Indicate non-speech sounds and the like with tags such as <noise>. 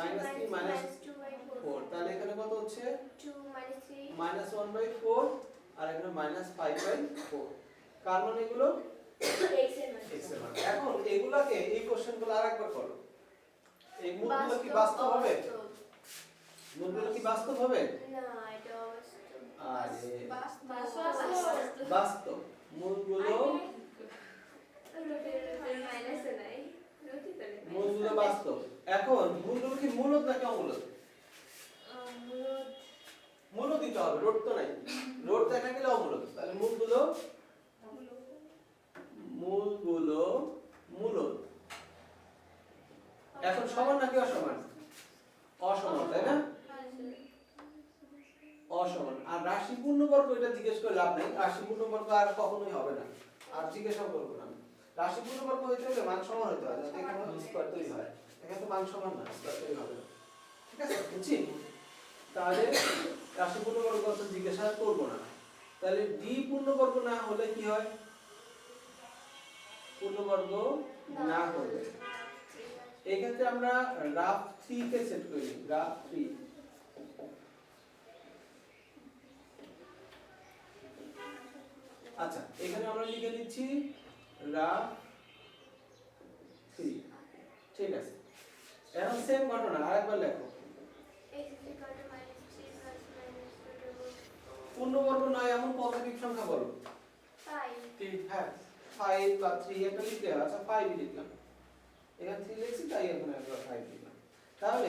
Minus three minus four তাহলে এখানে কত হচ্ছে? মাইনাস ওয়ান বাই ফোর আর এখানে মাইনাস ফাইভ বাই ফোর কার মানে এগুলো? মান। মান। এখন এগুলাকে এই কোশ্চেনগুলো আরেকবার করো। এই মুখগুলো কি বাস্তব হবে? মুখগুলো কি বাস্তব হবে? না এটা বাস্তব। বাস্তব। মূলগুলো মূলগুলো বাস্তব। এখন মূলগুলো কি মূলত নাকি অমূলত মূলত মূলত দিতে হবে রোড তো নাই। <laughs> রোড দেখা গেলে অমূলত তাহলে মূলগুলো? মূলগুলো মূলত এখন সমান নাকি অসমান? অসমান তাই না? অসমান। আর রাশি পূর্ণবর্গ এটা জিজ্ঞেস করে লাভ নেই। রাশি পূর্ণবর্গ আর কখনোই হবে না। আর জিজ্ঞাসা করব না। রাশি পূর্ণবর্গ হইতে হলে মান সমান হতে হয় যাতে এখানে স্কোয়ার তৈরি হয়। এখানে তো মান হবে। ঠিক আছে বুঝছি? তাহলে রাশি পূর্ণবর্গ জিজ্ঞাসা করব না। তাহলে ডি পূর্ণবর্গ না হলে কি হয়? পূর্ণবর্গ না হলে। এক্ষেত্রে আমরা রাফ থ্রি কে সেট করি রাফ থ্রি আচ্ছা এখানে আমরা লিখে দিচ্ছি রাফ থ্রি ঠিক আছে। এখন সেম ঘটনা, আরেকবার লেখো। x is equal to minus 3 plus minus 2 double পূর্ণবর্গ নয়, এমন পজিটিভ সংখ্যা বলো। 5 তিন হ্যাঁ ফাইভ বা থ্রি একটা লিখতে। আচ্ছা ফাইভ লিখলাম। এখানে থ্রি লিখছি, তাই এখন একবার ফাইভ লিখলাম। তাহলে